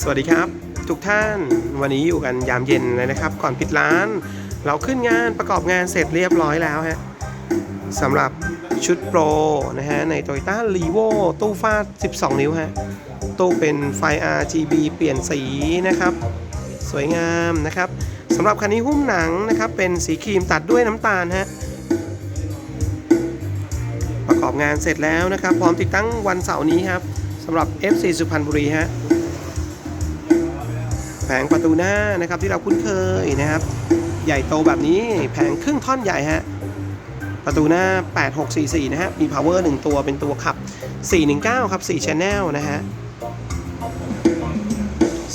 สวัสดีครับ ทุกท่านวันนี้อยู่กันยามเย็นเลยนะครับ ก่อนปิดร้าน เราขึ้นงานประกอบงานเสร็จเรียบร้อยแล้วฮะสำหรับชุดโปรนะฮะใน Toyota r e v o ตู้ฟาด 12 นิ้วฮะตู้เป็นไฟ RGB เปลี่ยนสีนะครับ สวยงามนะครับสำหรับคันนี้หุ้มหนังนะครับ เป็นสีครีมตัดด้วยน้ำตาลฮะประกอบงานเสร็จแล้วนะครับ พร้อมติดตั้งวันเสาร์นี้ครับสำหรับ FC สุพรรณบุรีฮะ ผงประตูหน้านะครับที่เราคุ้นเคยนะครับ ใหญ่โตแบบนี้แผงครึ่งท่อนใหญ่ฮะประตูหน้า 8644 นะฮะ มี power 1 ตัว เป็นตัวขับ 419 ครับ 4 channel นะฮะ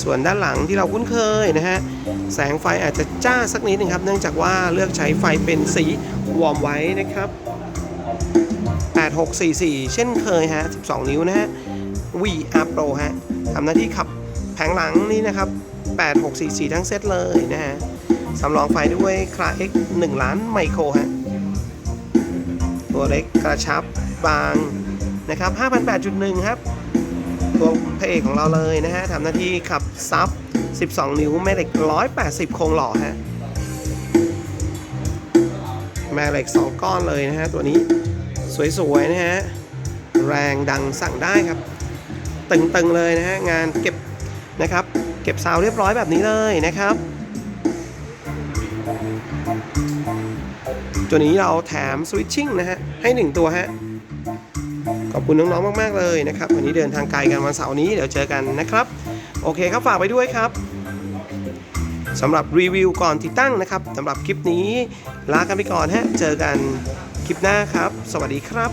ส่วนด้านหลังที่เราคุ้นเคยนะฮะ แสงไฟอาจจะจ้าสักนิดนึงครับ เนื่องจากว่าเลือกใช้ไฟเป็นสีวอร์มไว้นะครับ 8644 เช่นเคยฮะ 12 นิ้วนะฮะ VR Pro ฮะ ทำหน้าที่ขับแผงหลังนี่นะครับ 8644 ทั้งเซตเลยนะฮะสำรองไฟด้วยคลา X 1ล้านไมโครฮะตัวเล็กกระชับบางนะครับ5,008.1 ครับ ตัวพระเอกของเราเลยนะฮะทำหน้าที่ขับซับ 12 นิ้วแม่เหล็ก 180 โครงหล่อฮะแม่เหล็ก 2 ก้อนเลยนะฮะ ตัวนี้สวย ๆ นะฮะ แรงดังสั่งได้ครับ ตึง ๆ เลยนะฮะ งานเก็บนะครับ เก็บซาวเรียบร้อยแบบนี้เลยนะครับตัวนี้เราแถมสวิตชิ่งนะฮะให้ 1 ตัวฮะขอบคุณน้องๆมากๆเลยนะครับ วันนี้เดินทางไกลกันวันเสาร์นี้เดี๋ยวเจอกันนะครับ โอเคครับฝากไปด้วยครับสำหรับรีวิวก่อนติดตั้งนะครับสำหรับคลิปนี้ลากันไปก่อนฮะเจอกันคลิปหน้าครับ สวัสดีครับ